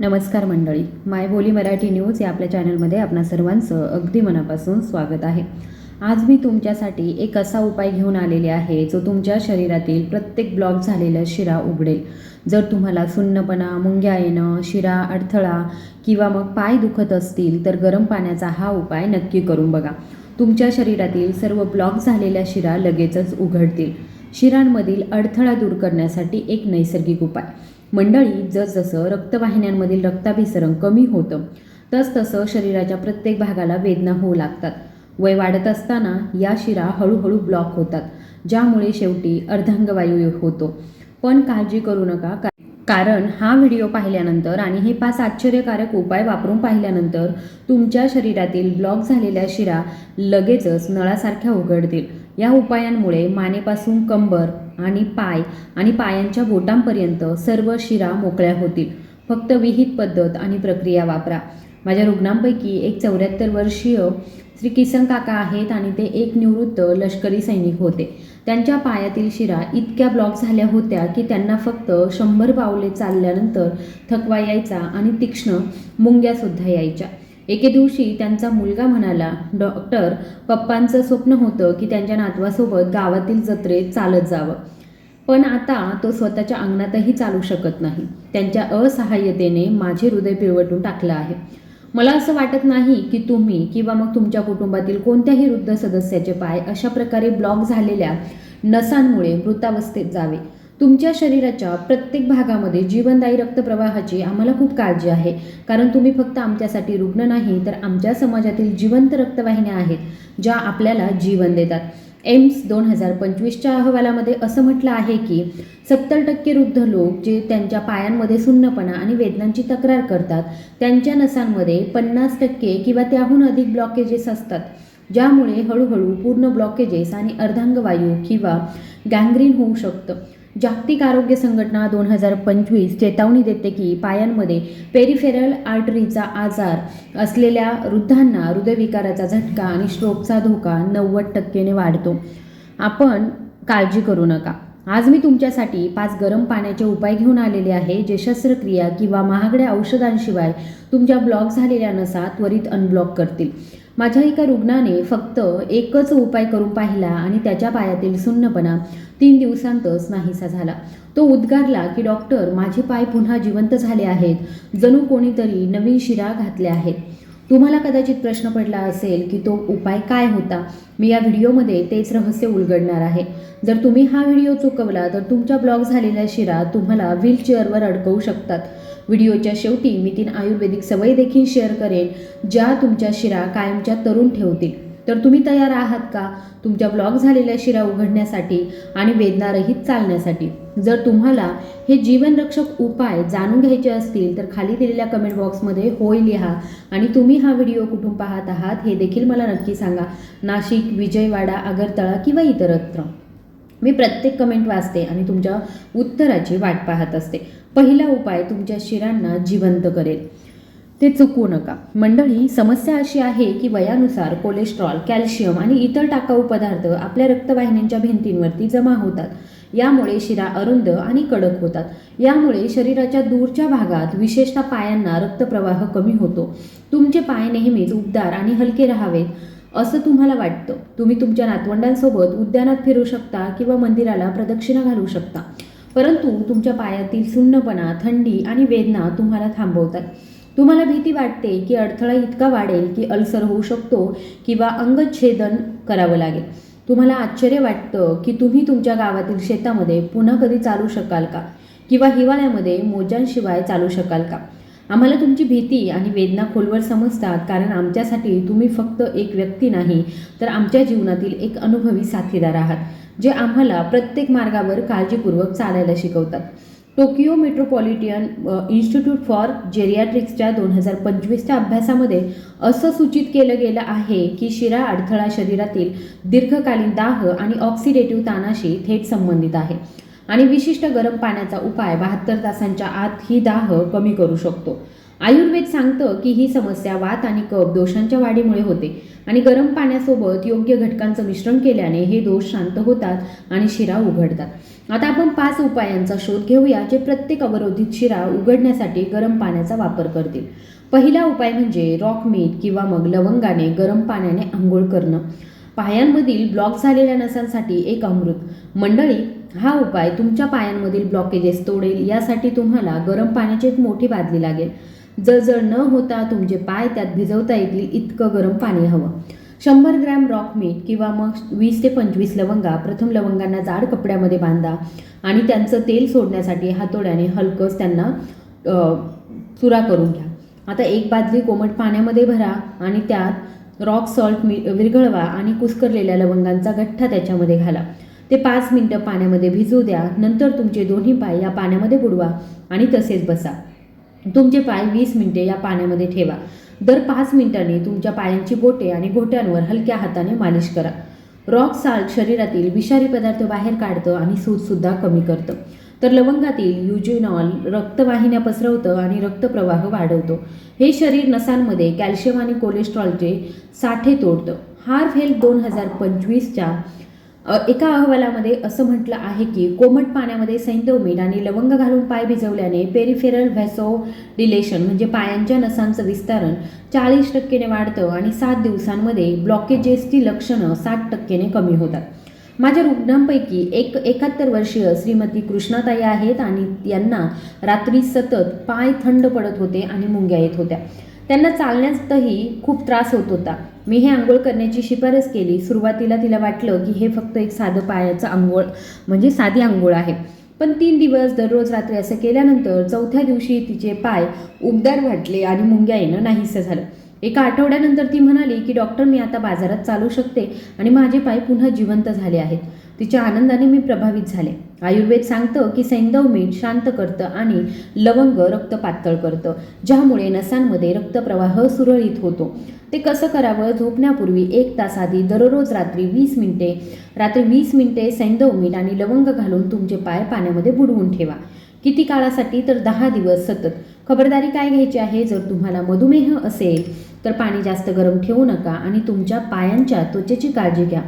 नमस्कार मंडळी. माय बोली मराठी न्यूज या आपल्या चॅनलमध्ये आपणा सर्वांचं अगदी मनापासून स्वागत आहे. आज मी तुमच्यासाठी एक असा उपाय घेऊन आलेले आहे जो तुमच्या शरीरातील प्रत्येक ब्लॉक झालेला शिरा उघडेल. जर तुम्हाला सुन्नपणा मुंग्या येणं शिरा अडथळा किंवा मग पाय दुखत असतील तर गरम पाण्याचा हा उपाय नक्की करून बघा. तुमच्या शरीरातील सर्व ब्लॉक झालेल्या शिरा लगेचच उघडतील. शिरांमधील अडथळा दूर करण्यासाठी एक नैसर्गिक उपाय. मंडळी जसजसं रक्तवाहिन्यांमधील रक्ताभिसरण कमी होतं तसतसं शरीराच्या प्रत्येक भागाला वेदना होऊ लागतात. वय वाढत असताना या शिरा हळूहळू ब्लॉक होतात ज्यामुळे शेवटी अर्धांगवायू होतो. पण काळजी करू नका कारण हा व्हिडिओ पाहिल्यानंतर आणि हे पाच आश्चर्यकारक उपाय वापरून पाहिल्यानंतर तुमच्या शरीरातील ब्लॉक झालेल्या शिरा लगेचच नळासारख्या उघडतील. या उपायांमुळे मानेपासून कंबर आणि पाय आणि पायांच्या बोटांपर्यंत सर्व शिरा मोकळ्या होतील. फक्त विहित पद्धत आणि प्रक्रिया वापरा. माझ्या रुग्णांपैकी एक चौऱ्याहत्तर वर्षीय श्री किसन काका आहेत आणि ते एक निवृत्त लष्करी सैनिक होते. त्यांच्या पायातील शिरा इतक्या ब्लॉक झाल्या होत्या की त्यांना फक्त शंभर पावले चालल्यानंतर थकवा यायचा आणि तीक्ष्ण मुंग्यासुद्धा यायच्या. एके दिवशी त्यांचा मुलगा म्हणाला डॉक्टर पप्पांचं स्वप्न होतं की त्यांच्या नातवासोबत गावातील जत्रेत चालत जावं. पण आता तो स्वतःच्या अंगणातही चालू शकत नाही. त्यांच्या असहाय्यतेने माझे हृदय पिळवटून टाकलं आहे. मला असं वाटत नाही की तुम्ही किंवा मग तुमच्या कुटुंबातील कोणत्याही वृद्ध सदस्याचे पाय अशा प्रकारे ब्लॉक झालेल्या नसांमुळे मृतावस्थेत जावे. तुमच्या शरीराच्या प्रत्येक भागामध्ये जीवनदायी रक्तप्रवाहाची आम्हाला खूप काळजी आहे. कारण तुम्ही फक्त आमच्यासाठी रुग्ण नाही तर आमच्या समाजातील जिवंत रक्तवाहिन्या आहेत ज्या आपल्याला जीवन देतात. एम्स दोन हजार पंचवीसच्या अहवालामध्ये असं म्हटलं आहे की सत्तर टक्के वृद्ध लोक जे त्यांच्या पायांमध्ये सुन्नपणा आणि वेदनांची तक्रार करतात त्यांच्या नसांमध्ये पन्नास टक्के किंवा त्याहून अधिक ब्लॉकेजेस असतात ज्यामुळे हळूहळू पूर्ण ब्लॉकेजेस आणि अर्धांगवायू किंवा गँग्रीन होऊ शकतं. जागतिक आरोग्य संघटना दोन हजार पंचवीस चेतावणी देते की पायांमध्ये पेरिफेरल आर्टरीचा आजार असलेल्या वृद्धांना हृदयविकाराचा झटका आणि स्ट्रोकचा धोका नव्वद टक्केने वाढतो. आपण काळजी करू नका. आज मी तुमच्यासाठी पाच गरम पाण्याचे उपाय घेऊन आलेले आहे जे शस्त्रक्रिया किंवा महागड्या औषधांशिवाय तुमच्या ब्लॉक झालेल्या नसा त्वरित अनब्लॉक करतील. माझ्या एका रुग्णाने फक्त एकच उपाय करून पाहिला आणि त्याच्या पायातील सुन्नपणा तीन दिवसांतच नाहीसा झाला. तो उद्गारला की डॉक्टर माझे पाय पुन्हा जिवंत झाले आहेत. जणू कोणीतरी नवीन शिरा घातल्या आहेत. तुम्हाला कदाचित प्रश्न पडला असेल की तो उपाय काय होता? मी या व्हिडिओमध्ये तेच रहस्य उलगडणार आहे. जर तुम्ही हा व्हिडिओ चुकवला तर तुमच्या ब्लॉक झालेल्या शिरा तुम्हाला व्हीलचेअरवर अडकवू शकतात. व्हिडिओच्या शेवटी मी तीन आयुर्वेदिक सवयी देखील शेअर करेन ज्या तुमच्या शिरा कायमच्या तरुण ठेवतील. तर तुम्ही तयार आहात का? तुमच्या ब्लॉक झालेल्या शिरा उघडण्यासाठी आणि वेदनारहित चालण्यासाठी. जर तुम्हाला हे जीवनरक्षक उपाय जाणून घ्यायचे असतील तर खाली दिलेल्या कमेंट बॉक्समध्ये होय लिहा आणि तुम्ही हा व्हिडिओ कुठून पाहत आहात हे देखील मला नक्की सांगा. नाशिक विजयवाडा आगरतळा किंवा इतरत्र मी प्रत्येक कमेंट वाचते आणि तुमच्या उत्तराची वाट पाहत असते. पहिला उपाय तुमच्या शिरांना जिवंत करेल. ते चुकवू नका. मंडळी समस्या अशी आहे की वयानुसार कोलेस्ट्रॉल कॅल्शियम आणि इतर टाकाऊ पदार्थ आपल्या रक्तवाहिन्यांच्या भिंतींवरती जमा होतात. यामुळे शिरा अरुंद आणि कडक होतात. यामुळे शरीराच्या दूरच्या भागात विशेषतः पायांना रक्तप्रवाह कमी होतो. तुमचे पाय नेहमीच उबदार आणि हलके राहावेत असं तुम्हाला वाटतं. तुम्ही तुमच्या नातवंडांसोबत उद्यानात फिरू शकता किंवा मंदिराला प्रदक्षिणा घालू शकता. परंतु तुमच्या पायातील सुन्नपणा थंडी आणि वेदना तुम्हाला थांबवतात. तुम्हाला भीती वाटते की अडथळा इतका वाढेल की अल्सर होऊ शकतो किंवा अंगच्छेदन करावं लागेल. तुम्हाला आश्चर्य वाटतं की तुम्ही तुमच्या गावातील शेतामध्ये पुन्हा कधी चालू शकाल का? किंवा हिवाळ्यामध्ये मोजांशिवाय चालू शकाल का? आम्हाला तुमची भीती आणि वेदना खोलवर समजतात कारण आमच्यासाठी तुम्ही फक्त एक व्यक्ती नाही तर आमच्या जीवनातील एक अनुभवी साथीदार आहात जे आम्हाला प्रत्येक मार्गावर काळजीपूर्वक चालायला शिकवतात. टोकियो मेट्रोपॉलिटियन इन्स्टिट्यूट फॉर जेरियाट्रिक्सच्या दोन हजार पंचवीसच्या अभ्यासामध्ये असं सूचित केलं गेलं आहे की शिरा अडथळा शरीरातील दीर्घकालीन दाह आणि ऑक्सिडेटिव्ह ताणाशी थेट संबंधित आहे. आणि विशिष्ट गरम पाण्याचा उपाय बहात्तर तासांच्या आत ही दाह कमी करू शकतो. आयुर्वेद सांगतं की ही समस्या वात आणि कफ दोषांच्या वाढीमुळे होते. आणि गरम पाण्यासोबत योग्य घटकांचं मिश्रण केल्याने हे दोष शांत होतात आणि शिरा उघडतात. आता आपण पाच उपायांचा शोध घेऊया जे प्रत्येक अवरोधित शिरा उघडण्यासाठी गरम पाण्याचा वापर करतील. पहिला उपाय म्हणजे रॉक मीठ किंवा मग लवंगाने गरम पाण्याने आंघोळ करणं. पायांमधील ब्लॉक झालेल्या नसांसाठी एक अमृत. मंडळी हा उपाय तुमच्या पायांमधील ब्लॉकेजेस तोडेल यासाठी तुम्हाला गरम पाण्याची एक मोठी बादली लागेल. जळजळ न होता तुमचे पाय त्यात भिजवता येतील इतकं गरम पाणी हवं. शंभर ग्रॅम रॉक मीठ किंवा मग वीस ते पंचवीस लवंगा प्रथम लवंगांना जाड कपड्यामध्ये बांधा आणि त्यांचं तेल सोडण्यासाठी हातोड्याने हलकंच त्यांना चुरा करून घ्या. आता एक बादली कोमट पाण्यामध्ये भरा आणि त्यात रॉक सॉल्ट मी विरघळवा आणि कुस्करलेल्या लवंगांचा गठ्ठा त्याच्यामध्ये घाला. ते पाच मिनटं पाण्यामध्ये भिजू द्या. नंतर तुमचे दोन्ही पाय या पाण्यामध्ये बुडवा आणि तसेच बसा. तुमचे पाय वीस मिनिटे या पाण्यामध्ये ठेवा. दर पाच मिनिटांनी तुमच्या पायांची बोटे आणि घोट्यांवर हलक्या हाताने मालिश करा. रॉक साल्ट शरीरातील विषारी पदार्थ बाहेर काढतं आणि सूजसुद्धा कमी करतं. तर लवंगातील युजिनॉल रक्तवाहिन्या पसरवतं आणि रक्तप्रवाह वाढवतो. हे शरीर नसांमध्ये कॅल्शियम आणि कोलेस्ट्रॉलचे साठे तोडतं. हार्फ हेल्थ दोन हजार पंचवीसच्या एका अहवालामध्ये असं म्हटलं आहे की कोमट पाण्यामध्ये सैंधव मीठ आणि लवंग घालून पाय भिजवल्याने पेरिफेरल व्हॅसो डिलेशन म्हणजे पायांच्या नसांचं विस्तारण चाळीस टक्केने वाढतं आणि सात दिवसांमध्ये ब्लॉकेजेसची लक्षणं साठ टक्केने कमी होतात. माझ्या रुग्णांपैकी एक एकाहत्तर वर्षीय श्रीमती कृष्णाताई आहेत आणि यांना रात्री सतत पाय थंड पडत होते आणि मुंग्या येत होत्या. त्यांना चालण्यातही खूप त्रास होत होता. मी हे आंघोळ करण्याची शिफारस केली. सुरुवातीला तिला वाटलं की हे फक्त एक साधं पायाचं आंघोळ म्हणजे साधी आंघोळ आहे. पण तीन दिवस दररोज रात्री असं केल्यानंतर चौथ्या दिवशी तिचे पाय उबदार वाटले आणि मुंग्या येणं नाहीसं झालं. एका आठवड्यानंतर ती म्हणाली की डॉक्टर मी आता बाजारात चालू शकते आणि माझे पाय पुन्हा जिवंत झाले आहेत. तिच्या आनंदाने मी प्रभावित झाले. आयुर्वेद सांगतं की सैंदव मीठ शांत करतं आणि लवंग रक्त पातळ करतं ज्यामुळे नसांमध्ये रक्तप्रवाह सुरळीत होतो. ते कसं करावं? झोपण्यापूर्वी एक तास आधी दररोज रात्री वीस मिनिटे रात्री वीस मिनिटे सैंधव मीठ आणि लवंग घालून तुमचे पाय पाण्यामध्ये बुडवून ठेवा. किती काळासाठी? तर दहा दिवस सतत. खबरदारी काय घ्यायची आहे? जर तुम्हाला मधुमेह असेल तर पाणी जास्त गरम ठेवू नका आणि तुमच्या पायांच्या त्वचेची काळजी घ्या.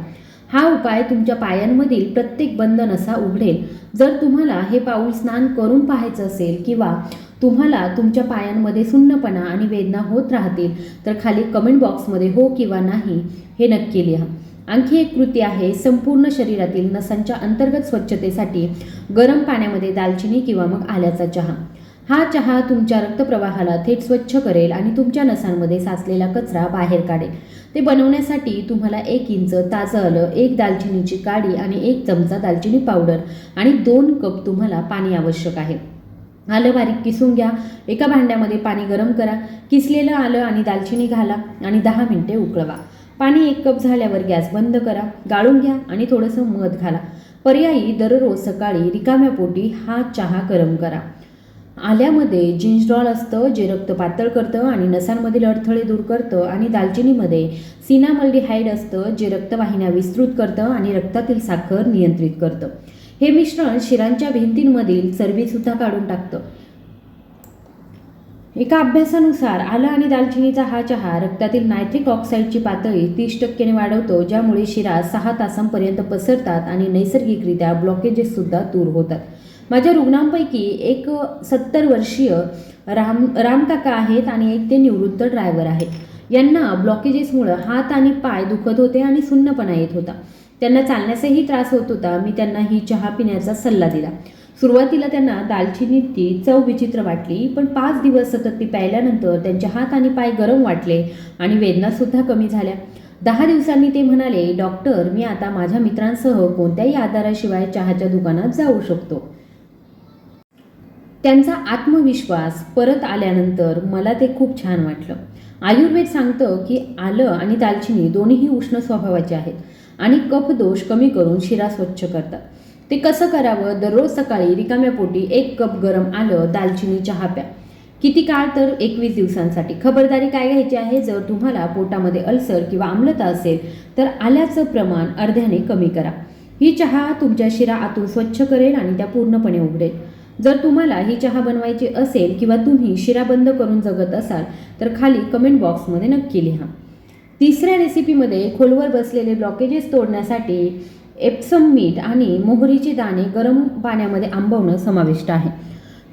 हा उपाय तुमच्या पायांमधील प्रत्येक बंधन नसा उघडेल. जर तुम्हाला हे पाऊल स्नान करून पाहायचं असेल किंवा तुम्हाला तुमच्या पायांमध्ये सुन्नपणा आणि वेदना होत राहतील तर खाली कमेंट बॉक्समध्ये हो किंवा नाही हे नक्की लिहा. आणखी एक कृती आहे संपूर्ण शरीरातील नसांच्या अंतर्गत स्वच्छतेसाठी गरम पाण्यामध्ये दालचिनी किंवा मग आल्याचा चहा. हा चहा तुमच्या रक्तप्रवाहाला थेट स्वच्छ करेल आणि तुमच्या नसांमध्ये साचलेला कचरा बाहेर काढेल. ते बनवण्यासाठी तुम्हाला एक इंच ताजं आलं एक दालचिनीची काडी आणि एक चमचा दालचिनी पावडर आणि दोन कप तुम्हाला पाणी आवश्यक आहे. आलं बारीक किसून घ्या. एका भांड्यामध्ये पाणी गरम करा. किसलेलं आलं आणि दालचिनी घाला आणि दहा मिनिटे उकळवा. पाणी एक कप झाल्यावर गॅस बंद करा. गाळून घ्या आणि थोडंसं मध घाला. पर्यायी दररोज सकाळी रिकाम्या पोटी हा चहा गरम करा. आल्यामध्ये जिंजडॉल असतं जे रक्त पातळ करतं आणि नसांमधील अडथळे दूर करतं आणि दालचिनीमध्ये सिनामल्डिहाईड असतं जे रक्तवाहिन्या विस्तृत करतं आणि रक्तातील साखर नियंत्रित करतं. हे मिश्रण शिरांच्या भिंतींमधील चरबीसुद्धा काढून टाकतं. एका अभ्यासानुसार आलं आणि दालचिनीचा हा चहा रक्तातील नायट्रिक ऑक्साईडची पातळी तीस टक्क्याने वाढवतो ज्यामुळे शिरा सहा तासांपर्यंत पसरतात आणि नैसर्गिकरित्या ब्लॉकेजेससुद्धा दूर होतात. माझ्या रुग्णांपैकी एक सत्तर वर्षीय राम रामकाका आहेत आणि एक ते निवृत्त ड्रायव्हर आहेत. यांना ब्लॉकेजेसमुळं हात आणि पाय दुखत होते आणि सुन्नपणा येत होता. त्यांना चालण्याचाही त्रास होत होता. मी त्यांना ही चहा पिण्याचा सल्ला दिला. सुरुवातीला त्यांना दालचिनीची चव विचित्र वाटली पण पाच दिवस सतत ती प्यायल्यानंतर त्यांचे हात आणि पाय गरम वाटले आणि वेदनासुद्धा कमी झाल्या. दहा दिवसांनी ते म्हणाले डॉक्टर मी आता माझ्या मित्रांसह कोणत्याही आधाराशिवाय चहाच्या दुकानात जाऊ शकतो. त्यांचा आत्मविश्वास परत आल्यानंतर मला ते खूप छान वाटलं. आयुर्वेद सांगतं की आलं आणि दालचिनी दोन्हीही उष्ण स्वभावाचे आहेत आणि कफ दोष कमी करून शिरा स्वच्छ करतात. ते कसं करावं? दररोज सकाळी रिकाम्या पोटी एक कप गरम आलं दालचिनी चहा प्या. किती काळ तर एकवीस दिवसांसाठी. खबरदारी काय घ्यायची आहे? जर तुम्हाला पोटामध्ये अल्सर किंवा आम्लता असेल तर आल्याचं प्रमाण अर्ध्याने कमी करा. ही चहा तुमच्या शिरा आतून स्वच्छ करेल आणि त्या पूर्णपणे उघडेल. जर तुम्हाला ही चहा बनवायची असेल किंवा तुम्ही शिरा बंद करून जगत असाल तर खाली कमेंट बॉक्समध्ये नक्की लिहा. तिसऱ्या रेसिपीमध्ये खोलवर बसलेले ब्लॉकेजेस तोडण्यासाठी एप्सम मीठ आणि मोहरीचे दाणे गरम पाण्यामध्ये आंबवणं समाविष्ट आहे.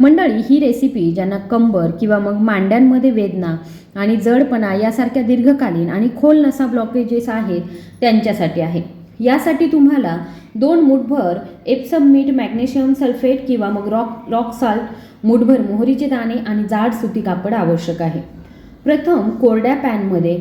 मंडळी ही रेसिपी ज्यांना कंबर किंवा मग मांड्यांमध्ये वेदना आणि जडपणा यासारख्या दीर्घकालीन आणि खोल नसा ब्लॉकेजेस आहेत त्यांच्यासाठी आहे. यासाठी तुम्हाला दोन मुठभर एप्सम मीठ मॅग्नेशियम सल्फेट किंवा मग रॉक रॉक साल्ट मुठभर मोहरीचे दाणे आणि जाड सुती कापड आवश्यक आहे. प्रथम कोरड्या पॅनमध्ये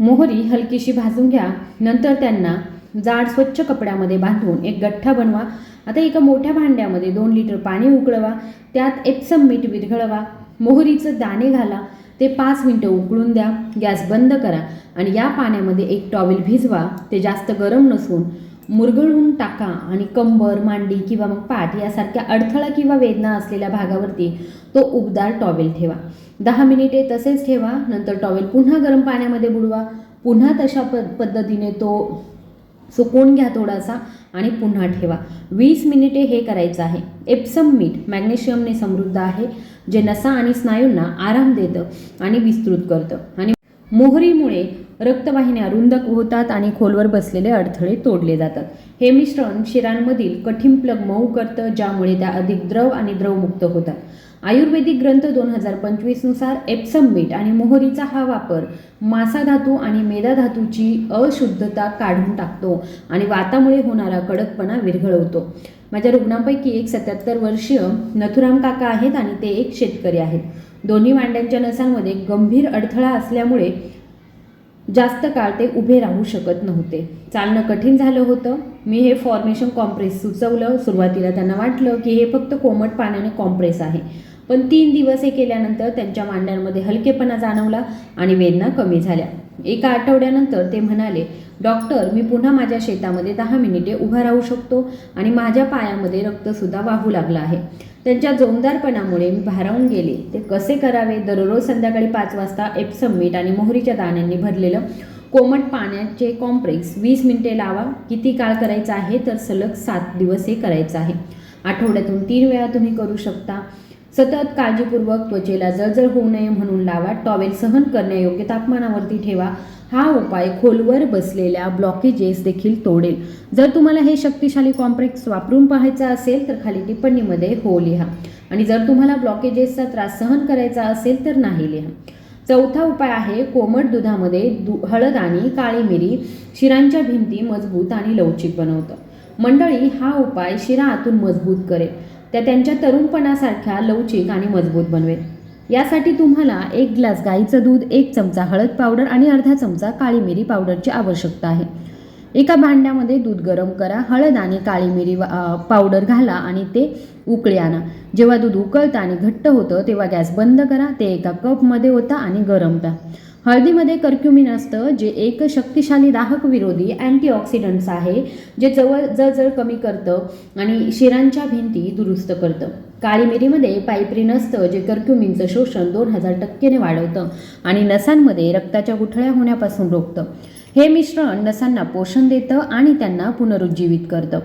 मोहरी हलकीशी भाजून घ्या. नंतर त्यांना जाड स्वच्छ कपड्यामध्ये बांधून एक गठ्ठा बनवा. आता एका मोठ्या भांड्यामध्ये दोन लिटर पाणी उकळवा. त्यात एप्सम मीठ विरघळवा. मोहरीचं दाणे घाला. ते पाच मिनटं उकळून द्या गॅस बंद करा आणि या पाण्यामध्ये एक टॉवेल भिजवा ते जास्त गरम नसून मुरगळून टाका आणि कंबर मांडी किंवा मग पाठ यासारख्या अडथळा किंवा वेदना असलेल्या भागावरती तो उबदार टॉवेल ठेवा. दहा मिनिटे तसेच ठेवा नंतर टॉवेल पुन्हा गरम पाण्यामध्ये बुडवा. पुन्हा तशा प पद्धतीने तो सुकवून घ्या थोडासा आणि पुन्हा ठेवा. वीस मिनिटे हे करायचं आहे. एप्सम मीठ मॅग्नेशियमने समृद्ध आहे. जे नसा आणि स्नायूंना आराम देतं आणि विस्तृत करतं. आणि मोहरीमुळे रक्तवाहिन्या रुंद होतात आणि खोलवर बसलेले अडथळे तोडले जातात. हे मिश्रण शिरांमधील कठीण प्लग मऊ करतं ज्यामुळे त्या अधिक द्रव आणि द्रवमुक्त होतात. आयुर्वेदिक ग्रंथ दोन हजार पंचवीसनुसार एप्सम मीठ आणि मोहरीचा हा वापर मासा धातू आणि मेदा धातूची अशुद्धता काढून टाकतो आणि वातामुळे होणारा कडकपणा विरघळवतो. माझ्या रुग्णांपैकी एक सत्याहत्तर वर्षीय नथुराम काका आहेत आणि ते एक शेतकरी आहेत. दोन्ही मांड्यांच्या नसांमध्ये गंभीर अडथळा असल्यामुळे जास्त काळ ते उभे राहू शकत नव्हते. चालणं कठीण झालं होतं. मी हे फॉर्मेशन कॉम्प्रेस सुचवलं. सुरुवातीला त्यांना वाटलं की हे फक्त कोमट पाण्याने कॉम्प्रेस आहे. पण तीन दिवस हे केल्यानंतर त्यांच्या मांड्यांमध्ये हलकेपणा जाणवला आणि वेदना कमी झाल्या. एका आठवड्यानंतर ते म्हणाले डॉक्टर मी पुन्हा माझ्या शेतामध्ये दहा मिनिटे उभा राहू शकतो आणि माझ्या पायामध्ये रक्तसुद्धा वाहू लागलं आहे. त्यांच्या जोमदारपणामुळे मी भारावून गेले. ते कसे करावे? दररोज संध्याकाळी पाच वाजता एप्सम मीठ आणि मोहरीच्या दाण्यांनी भरलेलं कोमट पाण्याचे कॉम्प्रेक्स वीस मिनिटे लावा. किती काळ करायचं आहे? तर सलग सात दिवस हे करायचं आहे. आठवड्यातून तीन वेळा तुम्ही करू शकता. सतत काळजीपूर्वक त्वचेला जळजळ होऊ नये म्हणून लावा टॉवेल सहन करण्यायोग्य तापमानावरती ठेवा. हा उपाय खोलवर बसलेल्या ब्लॉकेजेस देखील तोडेल. जर तुम्हाला हे शक्तिशाली कॉम्प्रेक्स वापरून पाहायचा असेल तर खाली टिप्पणीमध्ये हो लिहा. आणि जर तुम्हाला ब्लॉकेजेसचा त्रास सहन करायचा असेल तर नाही लिहा. चौथा उपाय आहे कोमट दुधामध्ये दु हळद आणि काळी मिरी शिरांच्या भिंती मजबूत आणि लवचिक बनवतं. मंडळी हा उपाय शिरा आतून मजबूत करेल. त्या त्यांच्या तरुणपणासारख्या लवचिक आणि मजबूत बनवेल. यासाठी तुम्हाला एक ग्लास गाईचं दूध एक चमचा हळद पावडर आणि अर्धा चमचा काळी मिरी पावडरची आवश्यकता आहे. एका भांड्यामध्ये दूध गरम करा हळद आणि काळी मिरी पावडर घाला आणि ते उकळी आणा. जेव्हा दूध उकळतं आणि घट्ट होतं तेव्हा गॅस बंद करा ते एका कपमध्ये होता आणि गरम प्या हळदीमध्ये कर्क्युमिन असतं जे एक शक्तिशाली दाहक विरोधी अँटीऑक्सिडंट्स आहे जे जवळ जळजळ कमी करतं आणि शिरांच्या भिंती दुरुस्त करतं. काळी मिरीमध्ये पायप्रिन असतं जे कर्क्युमिनचं शोषण दोन हजार टक्केने वाढवतं आणि नसांमध्ये रक्ताच्या गुठळ्या होण्यापासून रोखतं. हे मिश्रण नसांना पोषण देतं आणि त्यांना पुनरुज्जीवित करतं.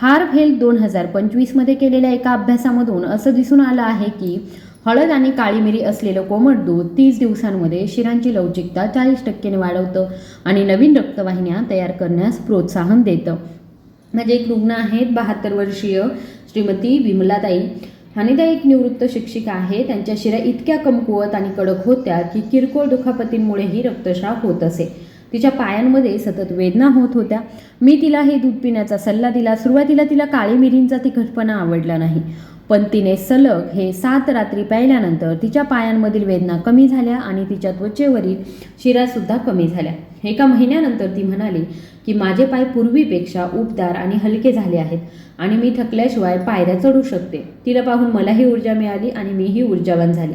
हार्प हेल्थ दोन हजार पंचवीसमध्ये केलेल्या एका अभ्यासामधून असं दिसून आलं आहे की हळद आणि काळी मिरी असलेलं कोमट दूध तीस दिवसांमध्ये शिरांची लवचिकता चाळीस टक्क्याने वाढवतं आणि नवीन रक्तवाहिन्या तयार करण्यास प्रोत्साहन देतं. माझे एक रुग्ण आहेत बहात्तर वर्षीय श्रीमती विमलाताई. आणि त्या एक निवृत्त शिक्षिका आहे. त्यांच्या शिरा इतक्या कमकुवत आणि कडक होत्या की किरकोळ दुखापतींमुळेही रक्तस्राव होत असे. तिच्या पायांमध्ये सतत वेदना होत होत्या. मी तिला हे दूध पिण्याचा सल्ला दिला. सुरुवातीला तिला काळी मिरींचा तिखटपणा आवडला नाही. पण तिने सलग हे सात रात्री प्यायल्यानंतर तिच्या पायांमधील वेदना कमी झाल्या आणि तिच्या त्वचेवरील शिरासुद्धा कमी झाल्या. एका महिन्यानंतर ती म्हणाली की माझे पाय पूर्वीपेक्षा उबदार आणि हलके झाले आहेत आणि मी थकल्याशिवाय पायऱ्या चढू शकते. तिला पाहून मलाही ऊर्जा मिळाली आणि मीही ऊर्जावान झाले.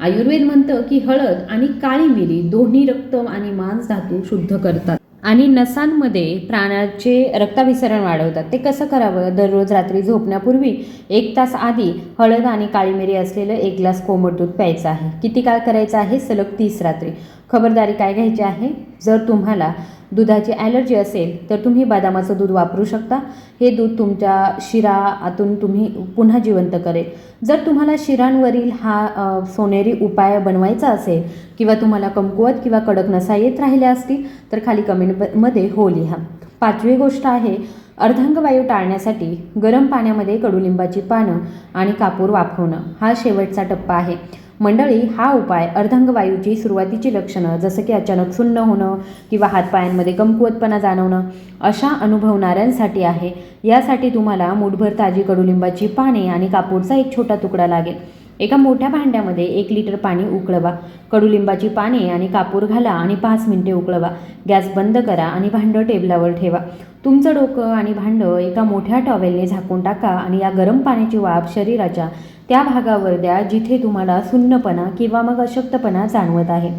आयुर्वेद म्हणतं की हळद आणि काळी मिरी दोन्ही रक्त आणि मांस धातू शुद्ध करतात. आणि नसांमध्ये प्राणाचे रक्ताभिसरण वाढवतात. ते कसं करावं? दररोज रात्री झोपण्यापूर्वी एक तास आधी हळद आणि काळी मिरी असलेलं एक ग्लास कोमट दूध प्यायचं आहे. किती काळ करायचं आहे? सलग तीस रात्री. खबरदारी काय घ्यायची आहे? जर तुम्हाला दुधाची ॲलर्जी असेल तर तुम्ही बदामाचं दूध वापरू शकता. हे दूध तुमच्या शिरा आतून तुम्ही पुन्हा जिवंत करेल. जर तुम्हाला शिरांवरील हा सोनेरी उपाय बनवायचा असेल किंवा तुम्हाला कमकुवत किंवा कडक नसा येत राहिल्या असतील तर खाली कमेंटमध्ये हो लिहा. पाचवी गोष्ट आहे अर्धांगवायू टाळण्यासाठी गरम पाण्यामध्ये कडुलिंबाची पानं आणि कापूर वापरणं हा शेवटचा टप्पा आहे. मंडळी हा उपाय अर्धांगवायूची सुरुवातीची लक्षणं जसं की अचानक सुन्न होणं किंवा हातपायांमध्ये कमकुवतपणा जाणवणं अशा अनुभवणाऱ्यांसाठी आहे. यासाठी तुम्हाला मुठभर ताजी कडुलिंबाची पाने आणि कापूरचा एक छोटा तुकडा लागेल. एका मोठ्या भांड्यामध्ये एक लिटर पाणी उकळवा. कडुलिंबाची पाने आणि कापूर घाला आणि पाच मिनिटे उकळवा. गॅस बंद करा आणि भांडं टेबलावर ठेवा. तुमचं डोकं आणि भांडं एका मोठ्या टॉवेलने झाकून टाका आणि या गरम पाण्याची वाफ शरीराच्या त्या भागावर द्या जिथे तुम्हाला सुन्नपणा किंवा मग अशक्तपणा जाणवत आहे.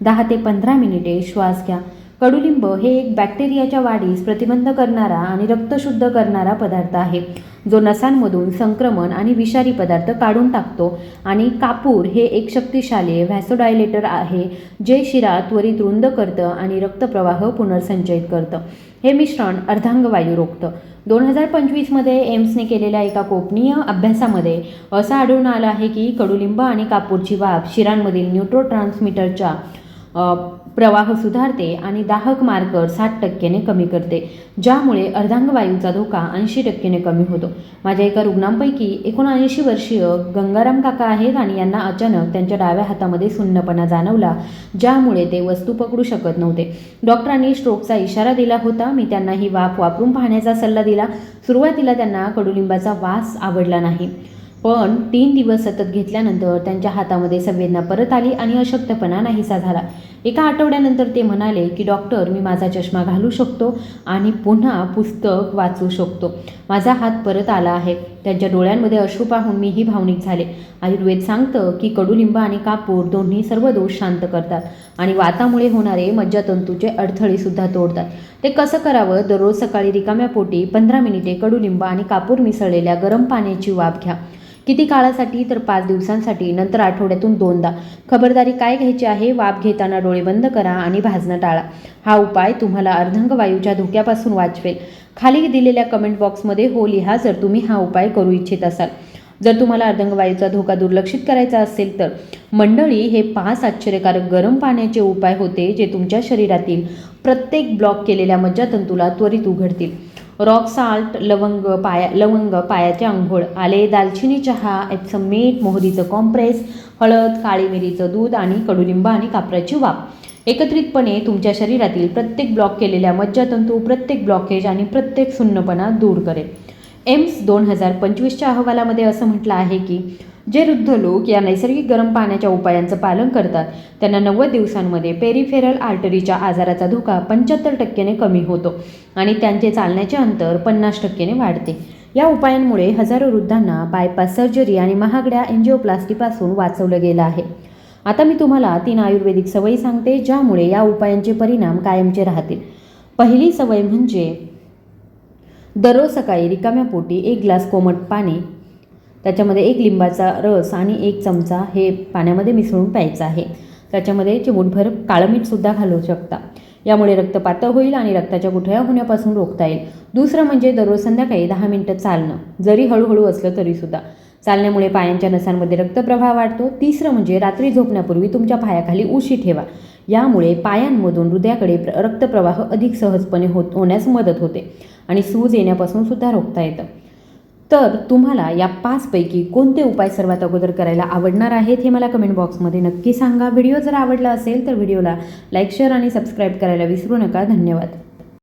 दहा ते पंधरा मिनिटे श्वास घ्या. कडुलिंब हे एक बॅक्टेरियाच्या वाढीस प्रतिबंध करणारा आणि रक्त शुद्ध करणारा पदार्थ आहे. जो नसांमधून संक्रमण आणि विषारी पदार्थ काढून टाकतो आणि कापूर हे एक शक्तिशाली व्हॅसोडायलेटर आहे जे शिरा त्वरित रुंद करतं आणि रक्तप्रवाह पुनर्संचयित करतं. हे मिश्रण अर्धांगवायू रोखतं. दोन हजार पंचवीसमध्ये एम्सने केलेल्या एका गोपनीय अभ्यासामध्ये असं आढळून आलं आहे की कडुलिंब आणि कापूरची वाफ शिरांमधील न्यूट्रो ट्रान्समीटरच्या प्रवाह सुधारते आणि दाहक मार्कर साठ टक्क्याने कमी करते ज्यामुळे अर्धांगवायूचा धोका ऐंशी टक्क्याने कमी होतो. माझ्या एका रुग्णांपैकी एकोणऐंशी वर्षीय गंगाराम काका आहेत आणि यांना अचानक त्यांच्या डाव्या हातामध्ये सुन्नपणा जाणवला ज्यामुळे ते वस्तू पकडू शकत नव्हते. डॉक्टरांनी स्ट्रोकचा इशारा दिला होता. मी त्यांना ही वाफ वापरून पाहण्याचा सल्ला दिला. सुरुवातीला त्यांना कडुलिंबाचा वास आवडला नाही. पण तीन दिवस सतत घेतल्यानंतर त्यांच्या हातामध्ये संवेदना परत आली आणि अशक्तपणा नाहीसा झाला. एका आठवड्यानंतर ते म्हणाले की डॉक्टर मी माझा चष्मा घालू शकतो आणि पुन्हा पुस्तक वाचू शकतो. माझा हात परत आला आहे. त्यांच्या डोळ्यांमध्ये अश्रू पाहून मीही भावनिक झाले. आयुर्वेद सांगतं की कडुलिंब आणि कापूर दोन्ही सर्व दोष शांत करतात आणि वातामुळे होणारे मज्जातंतूचे अडथळेसुद्धा तोडतात. ते कसं करावं? दररोज सकाळी रिकाम्या पोटी पंधरा मिनिटे कडुलिंब आणि कापूर मिसळलेल्या गरम पाण्याची वाफ घ्या. किती काळासाठी तर पाच दिवसांसाठी नंतर आठवड्यातून दोनदा. खबरदारी काय घ्यायची आहे वाफ घेताना डोळे बंद करा आणि भाजणं टाळा. हा उपाय तुम्हाला अर्धंगवायूच्या धोक्यापासून वाचवेल. खाली दिलेल्या कमेंट बॉक्समध्ये हो लिहा जर तुम्ही हा उपाय करू इच्छित असाल. जर तुम्हाला अर्धंगवायूचा धोका दुर्लक्षित करायचा असेल तर मंडळी हे पाच आश्चर्यकारक गरम पाण्याचे उपाय होते जे तुमच्या शरीरातील प्रत्येक ब्लॉक केलेल्या मज्जातंतूला त्वरित उघडतील. रॉक साल्ट लवंग पाया लवंग पायाचे आंघोळ आले दालचिनी चहा एप्सम मीठ मोहरीचं कॉम्प्रेस हळद काळी मिरीचं दूध आणि कडुलिंब आणि कापराची वाफ. एकत्रितपणे तुमच्या शरीरातील प्रत्येक ब्लॉक केलेल्या मज्जातंतू प्रत्येक ब्लॉकेज आणि प्रत्येक सुन्नपणा दूर करेल. एम्स दोन हजार पंचवीसच्या अहवालामध्ये असं म्हटलं आहे की जे वृद्ध लोक या नैसर्गिक गरम पाण्याच्या उपायांचं पालन करतात त्यांना नव्वद दिवसांमध्ये पेरिफेरल आर्टरीच्या आजाराचा धोका पंच्याहत्तर टक्क्याने कमी होतो आणि त्यांचे चालण्याचे अंतर पन्नास टक्क्याने वाढते. या उपायांमुळे हजारो वृद्धांना बायपास सर्जरी आणि महागड्या एन्जिओप्लास्टीपासून वाचवलं गेलं आहे. आता मी तुम्हाला तीन आयुर्वेदिक सवयी सांगते ज्यामुळे या उपायांचे परिणाम कायमचे राहतील. पहिली सवय म्हणजे दररोज सकाळी रिकाम्या पोटी एक ग्लास कोमट पाणी त्याच्यामध्ये एक लिंबाचा रस आणि एक चमचा हे पाण्यामध्ये मिसळून प्यायचं आहे. त्याच्यामध्ये चिमूटभर काळं मीठसुद्धा घालू शकता. यामुळे रक्त पातळ होईल आणि रक्ताच्या गुठळ्या होण्यापासून रोखता येईल. दुसरं म्हणजे दररोज संध्याकाळी दहा मिनटं चालणं. जरी हळूहळू असलं तरीसुद्धा चालण्यामुळे पायांच्या नसांमध्ये रक्तप्रवाह वाढतो. तिसरं म्हणजे रात्री झोपण्यापूर्वी तुमच्या पायाखाली उशी ठेवा. यामुळे पायांमधून हृदयाकडे रक्तप्रवाह अधिक सहजपणे होत होण्यास मदत होते. आणि सूज येण्यापासून सुद्धा रोखता येतं. तर तुम्हाला या पाचपैकी कोणते उपाय सर्वात अगोदर करायला आवडणार आहेत हे मला कमेंट बॉक्समध्ये नक्की सांगा. व्हिडिओ जर आवडला असेल तर व्हिडिओला लाईक शेअर आणि सबस्क्राईब करायला विसरू नका. धन्यवाद.